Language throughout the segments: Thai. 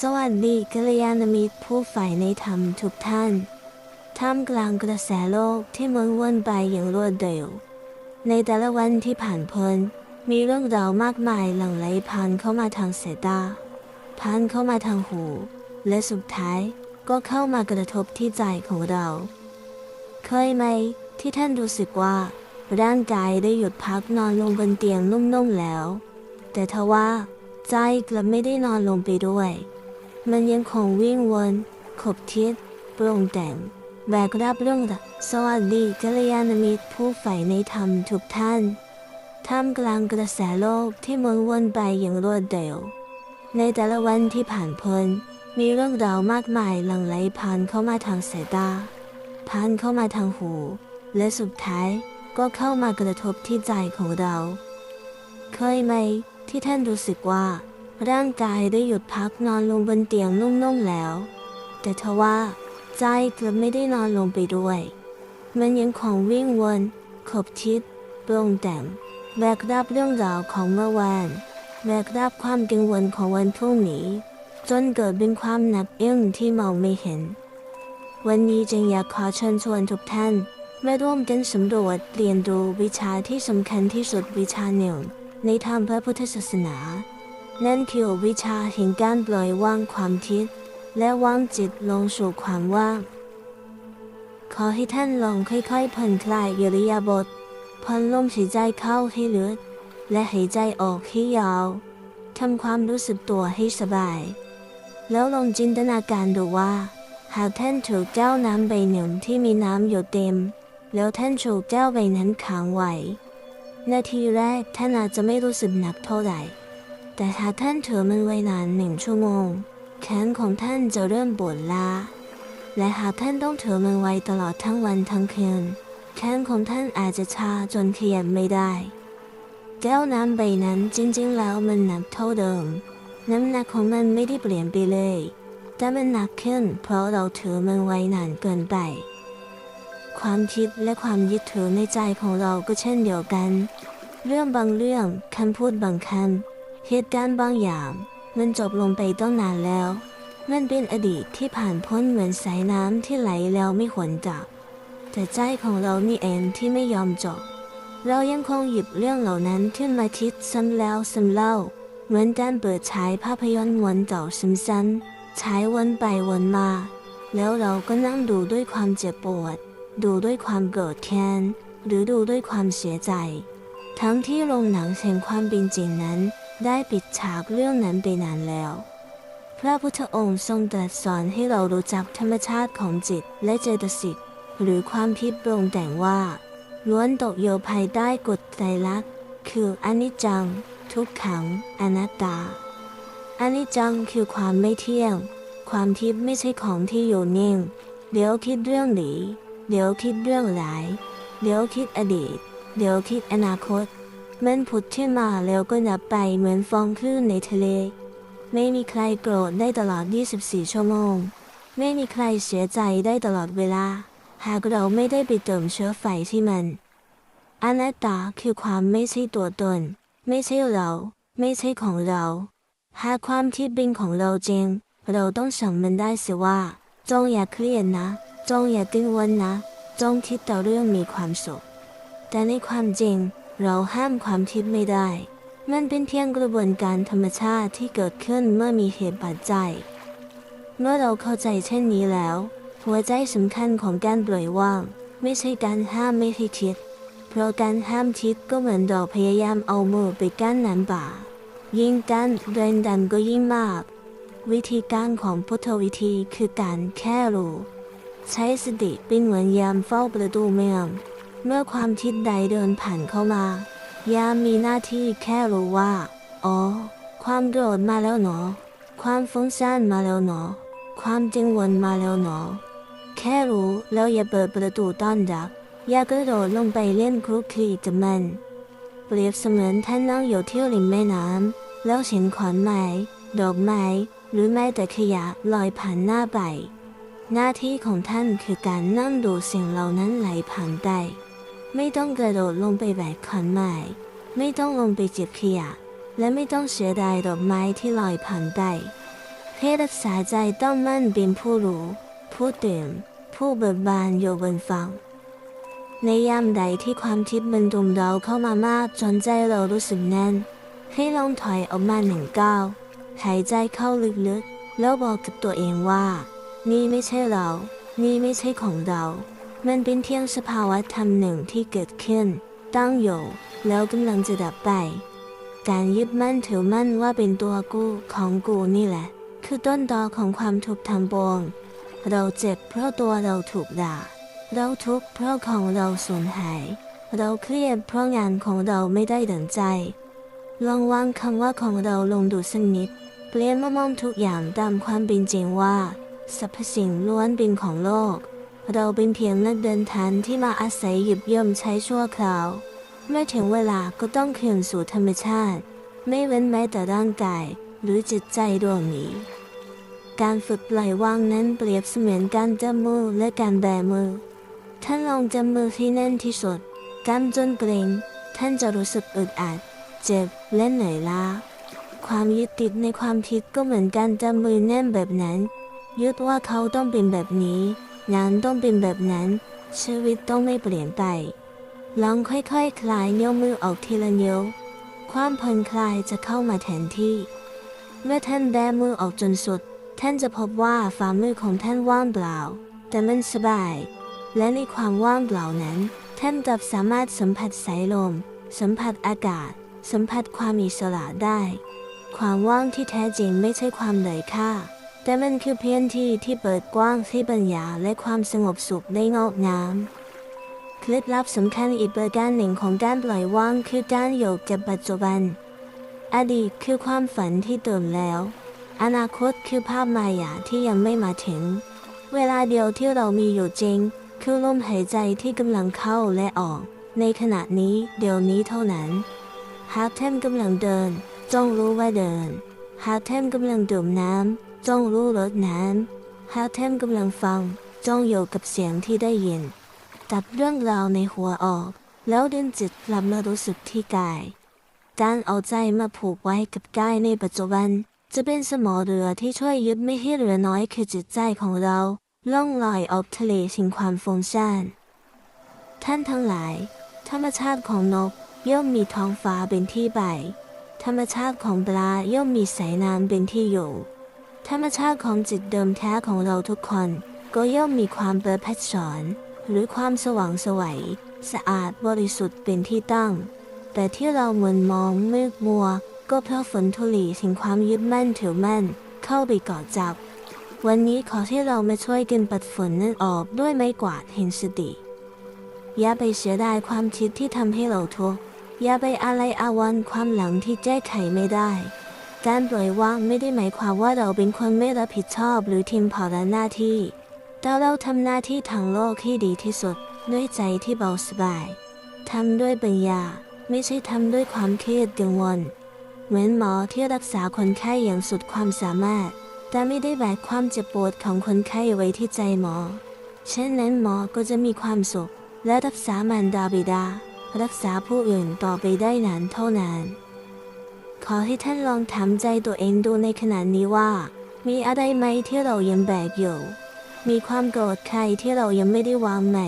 สวัสดีกัลยาณมิตรผู้ใฝ่ในธรรมทุกท่าน ท่ามกลางกระแสโลกที่หมุนวนไปอย่างรวดเร็ว ในแต่ละวันที่ผ่านพ้น มีเรื่องราวมากมายหลั่งไหลผ่านเข้ามาทางสายตา ผ่านเข้ามาทางหู และสุดท้ายก็เข้ามากระทบที่ใจของเรา เคยไหมที่ท่านรู้สึกว่า ร่างกายได้หยุดพักนอนลงบนเตียงนุ่มๆแล้ว แต่ทว่าใจกลับไม่ได้นอนลงไปด้วย มันยังคงวิ่งวนขบคิดปรุงแต่งแบกรับเรื่องราวสวัสดีกัลยาณมิตรผู้ใฝ่ในธรรมทุกท่าน ท่ามกลางกระแสโลกที่หมุนวนไปอย่างรวดเร็ว ในแต่ละวันที่ผ่านพ้นมีเรื่องราวมากมายหลั่งไหลผ่านเข้ามาทางสายตา ผ่านเข้ามาทางหู และสุดท้ายก็เข้ามากระทบที่ใจของเรา เคยไหมที่ท่านรู้สึกว่า ร่างกายได้หยุดพักนอนลงบนเตียงนุ่มๆแล้ว แต่ทว่าใจกลับไม่ได้นอนลงไปด้วย มันยังคงวิ่งวนขบคิดปรุงแต่งแบกรับเรื่องราวของเมื่อวานแบกรับความกังวลของวันพรุ่งนี้ จนเกิดเป็นความหนักอึ้งที่มองไม่เห็น วันนี้จึงอยากขอเชิญชวนทุกท่านมาร่วมกันสำรวจเรียนรู้วิชาที่สำคัญที่สุดวิชาหนึ่งในทางพระพุทธศาสนา นั่นคือวิชาแห่งการปล่อยวางความคิด และวางจิตลงสู่ความว่าง ขอให้ท่านลองค่อยๆผ่อนคลายอิริยาบถผ่อนลมหายใจเข้าให้ลึกและหายใจออกให้ยาวทำความรู้สึกตัวให้สบาย แล้วลองจินตนาการดูว่า หากท่านถูกแก้วน้ำใบหนึ่งที่มีน้ำอยู่เต็ม แล้วท่านถูกแก้วใบนั้นขังไว้นาทีแรกท่านอาจจะไม่รู้สึกหนักเท่าไหร่ แต่ถ้าท่านถือมันไว้นานหนึ่งชั่วโมง แขนของท่านจะเริ่มปวดล้า และหากท่านต้องถือมันไว้ตลอดทั้งวันทั้งคืน แขนของท่านอาจจะชาจนขยับไม่ได้ แก้วน้ำใบนั้นจริงๆ แล้วมันหนักเท่าเดิม น้ำหนักของมันไม่ได้เปลี่ยนไปเลย แต่มันหนักขึ้น เพราะเราถือมันไว้นานเกินไป ความคิดและความยึดถือในใจของเราก็เช่นเดียวกัน เรื่องบางเรื่องคำพูดบางคำ เหตุการณ์บางอย่าง มันจบลงไปต้องนานแล้ว มันเป็นอดีตที่ผ่านพ้นเหมือนสายน้ำที่ไหลแล้วไม่หวนกลับ แต่ใจของเรานี่เองที่ไม่ยอมจบ เรายังคงหยิบเรื่องเหล่านั้นขึ้นมาคิดซ้ำแล้วซ้ำเล่า เหมือนการเปิดฉายภาพยนตร์วนเก่าซ้ำๆฉายวนไปวนมา แล้วเราก็นั่งดูด้วยความเจ็บปวด ดูด้วยความโกรธแค้นหรือดูด้วยความเสียใจ ทั้งที่โรงหนังแห่งความเป็นจริงนั้น ได้ปิดฉากเรื่องนั้นไปนานแล้ว พระพุทธองค์ทรงตรัสสอนให้เรารู้จักธรรมชาติของจิตและเจตสิกหรือความคิดปรงแต่งว่า ล้วนตกอยู่ภายใต้กฎไตรลักษณ์คืออนิจจัง ทุกขัง อนัตตา อนิจจังคือความไม่เที่ยง ความทิพย์ไม่ใช่ของที่อยู่นิ่ง เดี๋ยวคิดเรื่องหนีเดี๋ยวคิดเรื่องหลาย เดี๋ยวคิดอดีต เดี๋ยวคิดอนาคต มันผุดขึ้นมาแล้วก็ดับไปเหมือนฟองคลื่นในทะเล ไม่มีใครโกรธได้ตลอด 24 ชั่วโมง ไม่มีใครเสียใจได้ตลอดเวลา หากเราไม่ได้ไปเติมเชื้อไฟที่มันอนัตตาคือความไม่ใช่ตัวตน ไม่ใช่เรา ไม่ใช่ของเรา หากความคิดเป็นของเราจริง เราต้องสั่งมันได้เสียว่า จงอย่าเครียดนะ จงอย่ากังวลนะ จงคิดแต่เรื่องมีความสุข แต่ในความจริง เราห้ามความคิดไม่ได้ มันเป็นเพียงกระบวนการธรรมชาติที่เกิดขึ้นเมื่อมีเหตุปัจจัย เมื่อเราเข้าใจเช่นนี้แล้ว หัวใจสำคัญของการปล่อยวาง ไม่ใช่การห้ามไม่ให้คิด เพราะการห้ามคิดก็เหมือนเราพยายามเอามือไปกั้นน้ำป่า ยิ่งกั้นแรงดันก็ยิ่งมาก วิธีการของพุทธวิธีคือการแค่รู้ใช้สติเป็นเหมือนยามเฝ้าประตูเมือง เมื่อความคิดใดเดินผ่านเข้ามา ยามมีหน้าที่แค่รู้ว่า อ๋อ ความโกรธมาแล้วเนาะความฟุ้งซ่านมาแล้วเนาะความจังวนมาแล้วเนาะแค่รู้แล้วอย่าเปิดประตูต้อนรับ อย่ากระโดดลงไปเล่นคลุกคลีกับมัน เปรียบเสมือนท่านนั่งอยู่ที่ริมแม่น้ำแล้วเห็นขอนไม้ดอกไม้ หรือแม้แต่ขยะลอยผ่านหน้าไปหน้าที่ของท่านคือการนั่งดูสิ่งเหล่านั้นไหลผ่านไป ไม่ต้องกระโดดลงไปแบกขอนไม้ไม่ต้องลงไปเจ็บขยะ และไม่ต้องเสียดายดอกไม้ที่ลอยผ่านไปให้รักษาใจต้องมั่นเป็นผู้รู้ ผู้ตื่นผู้เบิกบานอยู่บนฝั่งในยามใดที่ความคิดมันรุมเราเข้ามามากจนใจเรารู้สึกแน่น ให้ลองถอยออกมาหนึ่งก้าวหายใจเข้าลึกๆ แล้วบอกกับตัวเองว่า นี่ไม่ใช่เรา นี่ไม่ใช่ของเรา มันเป็นเพียงสภาวะธรรมหนึ่งที่เกิดขึ้น ตั้งอยู่แล้วกำลังจะดับไป การยึดมั่นถือมั่นว่าเป็นตัวกูของกูนี่แหละ คือต้นตอของความทุกข์ทั้งปวง เราเจ็บเพราะตัวเราถูกด่า เราทุกข์เพราะของเราสูญหาย เราเครียดเพราะงานของเราไม่ได้ดังใจ ลองวางคำว่าของเราลงดูสักนิด เปลี่ยนมามองทุกอย่างตามความเป็นจริงว่าสรรพสิ่งล้วนเป็นของโลก เราเป็นเพียงนักเดินทางที่มาอาศัยหยิบย่อมใช้ชั่วคราว เมื่อถึงเวลาก็ต้องคืนสู่ธรรมชาติ ไม่เว้นแม้แต่ร่างกาย หรือจิตใจดวงนี้ การฝึกปล่อยวางนั้นเปรียบเสมือนการจับมือและการแบมือ ท่านลองจับมือที่แน่นที่สุดกำจนเกรงท่านจะรู้สึกอึดอัด เจ็บและเหนื่อยล้าความยึดติดในความคิดก็เหมือนการจับมือแน่นแบบนั้น ยึดว่าเขาต้องเป็นแบบนี้ งานต้องเป็นแบบนั้น ชีวิตต้องไม่เปลี่ยนไป ลองค่อยๆคคลายนิ้วมือออกทีละนิ้ว ความผ่อนคลายจะเข้ามาแทนที่ เมื่อท่านแบมือออกจนสุด ท่านจะพบว่าฝ่ามือของท่านว่างเปล่า แต่มันสบาย และในความว่างเปล่านั้น ท่านกลับสามารถสัมผัสสายลม สัมผัสอากาศ สัมผัสความอิสระได้ ความว่างที่แท้จริงไม่ใช่ความเหนื่อยค่า แต่มันคือพื้นที่ที่เปิดกว้างให้ปัญญาและความสงบสุขได้งอกงามเคล็ดลับสำคัญอีกประการหนึ่งของการปล่อยวางคือการอยู่กับปัจจุบัน อดีตคือความฝันที่เติมแล้ว อนาคตคือภาพมายาที่ยังไม่มาถึง เวลาเดียวที่เรามีอยู่จริง คือลมหายใจที่กำลังเข้าและออก ในขณะนี้เดี๋ยวนี้เท่านั้น หากท่านกำลังเดิน จงรู้ว่าเดิน หากท่านกำลังดื่มน้ำ จ้องรู้รสน้ำหากท่านกำลังฟังจงอยู่กับเสียงที่ได้ยิน ตัดเรื่องราวในหัวออก แล้วดึงจิตกลับมารู้สึกที่กายการเอาใจมาผูกไว้กับกายในปัจจุบัน จะเป็นสมอเรือที่ช่วยยึดไม่ให้เรือน้อยคือจิตใจของเรา ล่องลอยออกทะเลสิงความฟงซ่านท่านทั้งหลาย ธรรมชาติของนกย่อมมีท้องฟ้าเป็นที่ไปธรรมชาติของปลาย่อมมีสายน้ำเป็นที่อยู่ ธรรมชาติของจิตเดิมแท้ของเราทุกคน ก็ย่อมมีความเปิดพัดสอน หรือความสว่างสวัยสะอาดบริสุทธิ์เป็นที่ตั้ง แต่ที่เราหมุนมองมืดมัว ก็เพราะฝนทุลีสิ่งความยึดมั่นถือมั่น เข้าไปเกาะจับ วันนี้ขอที่เรามาช่วยกันปัดฝนนั้นออกด้วยไม้กวาดแห่งสติ อย่าไปเสียดายความคิดที่ทำให้เราทุกข์อย่าไปอะไรอาวันความหลังที่แก้ไขไม่ได้ การปล่อยวางไม่ได้หมายความว่าเราเป็นคนไม่รับผิดชอบหรือทิมพอละหน้าที่ แต่เราทำหน้าที่ทางโลกที่ดีที่สุด ด้วยใจที่เบาสบายทำด้วยปัญญา ไม่ใช่ทำด้วยความเครียดกังวล เหมือนหมอที่รักษาคนไข้อย่างสุดความสามารถ แต่ไม่ได้แบกความเจ็บปวดของคนไข้ไว้ที่ใจหมอ เช่นนั้นหมอก็จะมีความสุข และรักษามารดาบิดา รักษาผู้อื่นต่อไปได้นานเท่านาน ขอให้ท่านลองถามใจตัวเองดูในขณะนี้ว่า มีอะไรไหมที่เรายังแบกอยู่ มีความโกรธใครที่เรายังไม่ได้วางไหม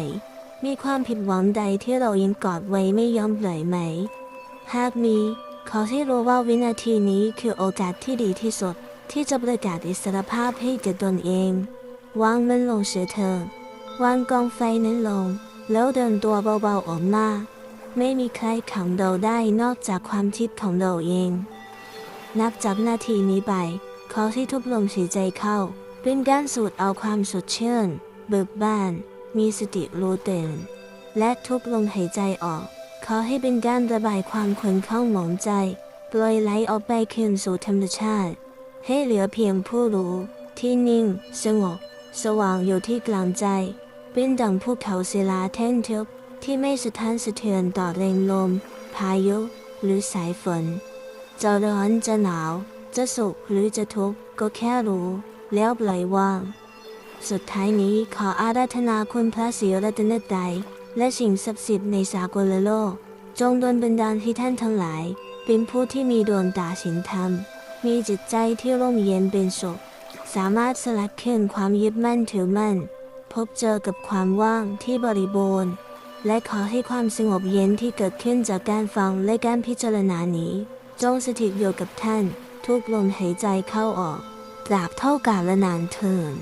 มีความผิดหวังใดที่เรายังกอดไว้ไม่ยอมปล่อยไหม หากมี ขอให้รู้ว่าวินาทีนี้คือโอกาสที่ดีที่สุด ที่จะประกาศอิสรภาพให้แก่ตนเอง วางมันลงเสียเถอะวางกองไฟนั้นลง แล้วเดินตัวเบาๆออกมา ไม่มีใครขังเราได้นอกจากความคิดของเราเอง นับจากนาทีนี้ไปขอที่ทุบลมหายใจเข้า เป็นการสูดเอาความสดชื่น เบิกบาน มีสติรู้ตื่นและทุบลมหายใจออก ขอให้เป็นการระบายความขนข้องหมองใจ ปล่อยไหลออกไปคืนสู่ธรรมชาติ ให้เหลือเพียงผู้รู้ ที่นิ่ง สงบ สว่างอยู่ที่กลางใจ เป็นดังภูเขาศิลาแท่นทึบ ที่ไม่สะท้านสะเทือนต่อแรงลม พายุ หรือสายฝน จะร้อนจะหนาว จะสุขหรือจะทุกข์ก็แค่รู้ แล้วปล่อยวาง สุดท้ายนี้ขออาราธนาคุณพระศรีรัตนตรัยและสิ่งศักดิ์สิทธิ์ในสากลโลก จงดลบันดาลให้ท่านทั้งหลาย เป็นผู้ที่มีดวงตาสินธรรม มีจิตใจที่ร่มเย็นเป็นสุข สามารถสลัดคืนความยึดมั่นถือมั่น พบเจอกับความว่างที่บริบูรณ์ และขอให้ความสงบเย็นที่เกิดขึ้นจากการฟังและการพิจารณานี้ จงสถิตอยู่กับท่าน ทุกลมหายใจเข้าออกตราบเท่ากาลนานเทิน